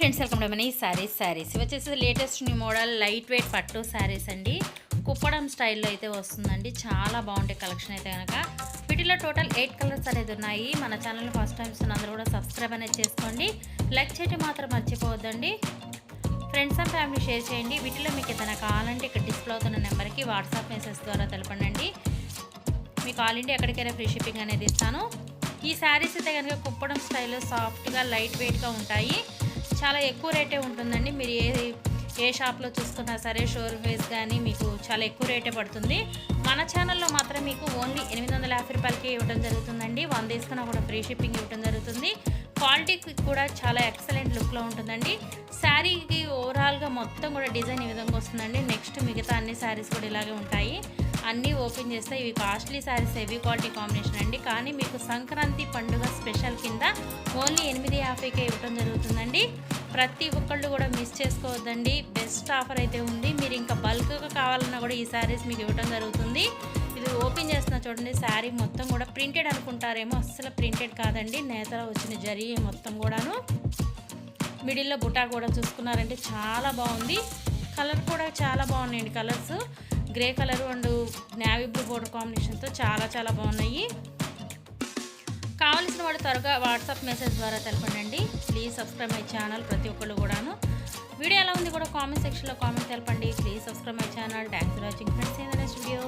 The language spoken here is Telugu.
ఫ్రెండ్స్ వెళ్తుండమని శారీస్ శారీస్ ఇవి వచ్చేసి latest new model light weight పట్టు శారీస్ అండి. కుప్పడం స్టైల్లో అయితే వస్తుందండి. చాలా బాగుంటాయి కలెక్షన్ అయితే కనుక వీటిలో టోటల్ ఎయిట్ కలర్స్ అనేది ఉన్నాయి. మన ఛానల్ ఫస్ట్ టైం అందరూ కూడా సబ్స్క్రైబ్ అనేది చేసుకోండి. లైక్ చేయటం మాత్రం మర్చిపోవద్దండి. ఫ్రెండ్స్ అండ్ ఫ్యామిలీ షేర్ చేయండి. వీటిలో మీకు ఏదైనా కావాలంటే ఇక్కడ డిస్ప్లే అవుతున్న నెంబర్కి వాట్సాప్ మెసేజ్ ద్వారా తెలపండి మీకు ఆల్ ఇండియా ఎక్కడికైనా ఫ్రీ షిప్పింగ్ అనేది ఇస్తాను. ఈ శారీస్ అయితే కనుక కుప్పడం స్టైల్లో సాఫ్ట్గా లైట్ వెయిట్గా ఉంటాయి. చాలా ఎక్కువ రేటే ఉంటుందండి. మీరు ఏ ఏ షాప్లో చూసుకున్నా సరే షోర్ వేస్ కానీ మీకు చాలా ఎక్కువ రేటే పడుతుంది. మన ఛానల్లో మాత్రం మీకు ఓన్లీ ఎనిమిది వందల యాభై రూపాయలకి ఇవ్వడం జరుగుతుందండి. వంద తీసుకున్నా కూడా ఫ్రీ షిప్పింగ్ ఇవ్వడం జరుగుతుంది. క్వాలిటీ కూడా చాలా ఎక్సలెంట్ లుక్లో ఉంటుందండి. శారీకి ఓవరాల్గా మొత్తం కూడా డిజైన్ ఈ విధంగా వస్తుందండి. నెక్స్ట్ మిగతా అన్ని శారీస్ కూడా ఇలాగే ఉంటాయి. అన్నీ ఓపెన్ చేస్తే ఇవి costly sarees heavy quality combination అండి. కానీ మీకు సంక్రాంతి పండుగ స్పెషల్ కింద ఓన్లీ ఎనిమిది యాభైకే ఇవ్వడం జరుగుతుందండి. ప్రతి ఒక్కళ్ళు కూడా మిస్ చేసుకోవద్దండి. బెస్ట్ ఆఫర్ అయితే ఉంది. మీరు ఇంకా బల్క్గా కావాలన్నా కూడా ఈ శారీస్ మీకు ఇవ్వడం జరుగుతుంది. ఇది ఓపెన్ చేస్తున్న చూడండి శారీ మొత్తం కూడా ప్రింటెడ్ అనుకుంటారేమో అస్సలు ప్రింటెడ్ కాదండి. నేతలో వచ్చిన జరీ మొత్తం కూడాను. మిడిల్లో బుటా కూడా చూసుకున్నారంటే చాలా బాగుంది. కలర్ కూడా చాలా బాగున్నాయండి colours. Grey colour and navy blue border కాంబినేషన్తో చాలా చాలా బాగున్నాయి. కావలసిన వాడు త్వరగా వాట్సాప్ మెసేజ్ ద్వారా తెలపండి ప్లీజ్ సబ్స్క్రైబ్ మై ఛానల్ ప్రతి ఒక్కళ్ళు కూడాను. వీడియో ఎలా ఉంది కూడా కామెంట్ సెక్షన్లో కామెంట్ తెలపండి. Please subscribe my channel. Thanks for watching friends. ఏదైనా వీడియో